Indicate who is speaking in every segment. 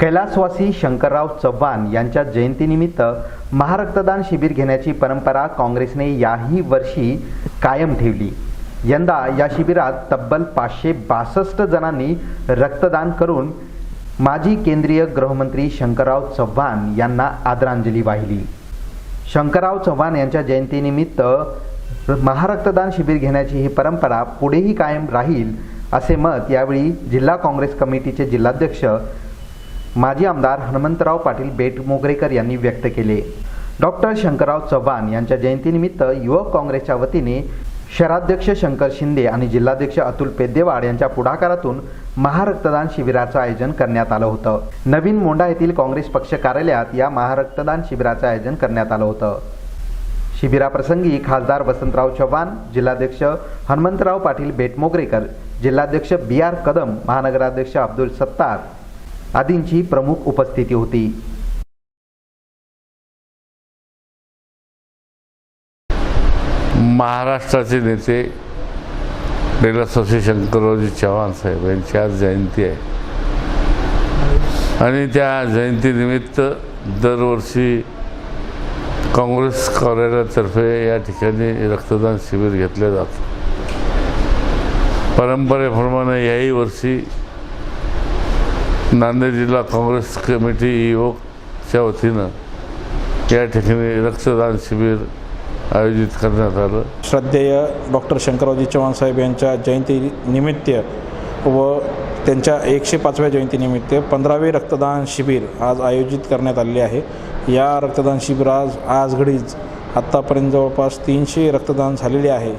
Speaker 1: कैलासवासी शंकरराव चव्हाण यांच्या जयंतीनिमित्त महारक्तदान शिबिर घेण्याची परंपरा काँग्रेसने याही वर्षी कायम ठेवली. यंदा या शिबिरात तब्बल पाचशे बासष्ट जणांनी रक्तदान करून माजी केंद्रीय गृहमंत्री शंकरराव चव्हाण यांना आदरांजली वाहिली. शंकरराव चव्हाण यांच्या जयंतीनिमित्त महारक्तदान शिबिर घेण्याची ही परंपरा पुढेही कायम राहील असे मत यावेळी जिल्हा काँग्रेस कमिटीचे जिल्हाध्यक्ष माजी आमदार हनुमंतराव पाटील बेटमोगरेकर यांनी व्यक्त केले. डॉक्टर शंकरराव चव्हाण यांच्या जयंतीनिमित्त युवक काँग्रेसच्या वतीने शहराध्यक्ष शंकर शिंदे आणि जिल्हाध्यक्ष अतुल पेद्देवाड यांच्या पुढाकारातून महारक्तदान शिबिराचं आयोजन करण्यात आलं होतं. नवीन मोंढा येथील काँग्रेस पक्ष कार्यालयात या महारक्तदान शिबिराचं आयोजन करण्यात आलं होतं. शिबिराप्रसंगी खासदार वसंतराव चव्हाण जिल्हाध्यक्ष हनुमंतराव पाटील बेटमोगरेकर जिल्हाध्यक्ष बी आर कदम महानगराध्यक्ष अब्दुल सत्तार आदींची प्रमुख उपस्थिती होती.
Speaker 2: महाराष्ट्राचे नेते कैलासवासी शंकररावजी चव्हाण साहेब यांची आज जयंती आहे. आणि त्या जयंतीनिमित्त दरवर्षी काँग्रेस कार्यालयातर्फे या ठिकाणी रक्तदान शिबिर घेतले जातं. परंपरेप्रमाणे याही वर्षी नांदेड जिल्हा काँग्रेस कमिटी युवकच्या वतीनं या ठिकाणी रक्तदान शिबिर आयोजित करण्यात आलं.
Speaker 3: श्रद्धेय डॉक्टर शंकररावजी चव्हाण साहेब यांच्या जयंतीनिमित्त व त्यांच्या एकशे पाचव्या जयंतीनिमित्त पंधरावे रक्तदान शिबिर आज आयोजित करण्यात आलेले आहे. या रक्तदान शिबिरात आज घडीच आत्तापर्यंत जवळपास तीनशे रक्तदान झालेले आहे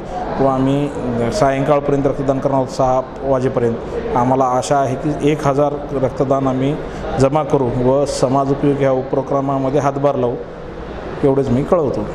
Speaker 3: व आम्ही सायंकाळपर्यंत रक्तदान करणार आहोत सहा वाजेपर्यंत. आम्हाला आशा आहे की एक हजार रक्तदान आम्ही जमा करू व समाज उपयोग ह्या उपक्रमामध्ये हातभार लावू. एवढंच मी कळवतो.